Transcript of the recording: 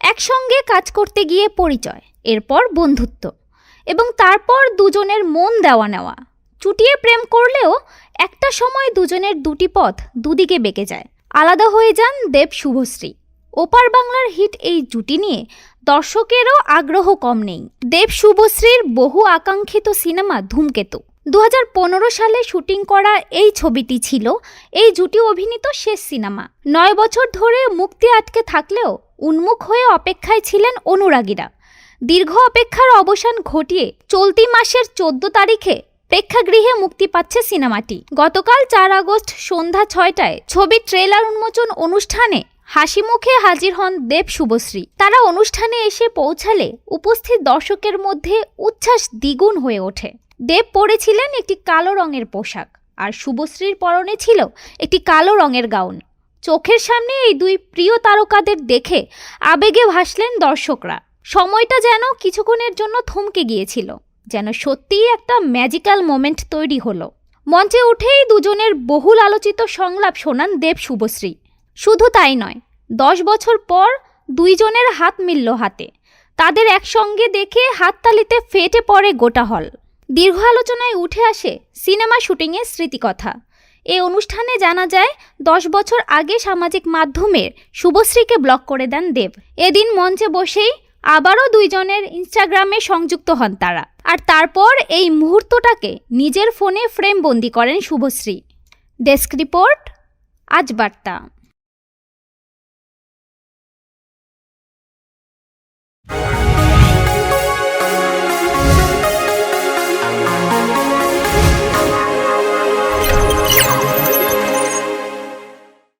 একসঙ্গে কাজ করতে গিয়ে পরিচয়, এরপর বন্ধুত্ব এবং তারপর দুজনের মন দেওয়া নেওয়া। চুটিয়ে প্রেম করলেও একটা সময় দুজনের দুটি পথ দুদিকে বেঁকে যায়। আলাদা হয়ে যান দেব শুভশ্রী। ওপার বাংলার হিট এই জুটি নিয়ে দর্শকেরও আগ্রহ কম নেই। দেব শুভশ্রীর বহু আকাঙ্ক্ষিত সিনেমা ধূমকেতু। দু হাজার পনেরো সালে শুটিং করা এই ছবিটি ছিল, এই জুটি অভিনীত শেষ সিনেমা। নয় বছর ধরে মুক্তি আটকে থাকলেও উন্মুখ হয়ে অপেক্ষায় ছিলেন অনুরাগীরা। দীর্ঘ অপেক্ষার অবসান ঘটিয়ে চলতি মাসের চোদ্দ তারিখে প্রেক্ষাগৃহে মুক্তি পাচ্ছে সিনেমাটি। গতকাল চার আগস্ট সন্ধ্যা ছয়টায় ছবির ট্রেলার উন্মোচন অনুষ্ঠানে হাসি মুখে হাজির হন দেব শুভশ্রী। তারা অনুষ্ঠানে এসে পৌঁছালে উপস্থিত দর্শকের মধ্যে উচ্ছ্বাস দ্বিগুণ হয়ে ওঠে। দেব পরেছিলেন একটি কালো রঙের পোশাক, আর শুভশ্রীর পরনে ছিল একটি কালো রঙের গাউন। চোখের সামনে এই দুই প্রিয় তারকাদের দেখে আবেগে ভাসলেন দর্শকরা। সময়টা যেন কিছুক্ষণের জন্য থমকে গিয়েছিল, যেন সত্যিই একটা ম্যাজিক্যাল মোমেন্ট তৈরি হলো। মঞ্চে উঠেই দুজনের বহুল আলোচিত সংলাপ শোনান দেব শুভশ্রী। শুধু তাই নয়, দশ বছর পর দুইজনের হাত মিলল হাতে। তাদের একসঙ্গে দেখে হাততালিতে ফেটে পড়ে গোটা হল। দীর্ঘ আলোচনায় উঠে আসে সিনেমা শুটিংয়ের স্মৃতিকথা। এ অনুষ্ঠানে জানা যায়, দশ বছর আগে সামাজিক মাধ্যমের শুভশ্রীকে ব্লক করে দেন দেব। এদিন মঞ্চে বসেই আবারও দুইজনের ইনস্টাগ্রামে সংযুক্ত হন তারা। আর তারপর এই মুহূর্তটাকে নিজের ফোনে ফ্রেম বন্দি করেন শুভশ্রী। ডেস্ক রিপোর্ট, আজ বার্তা।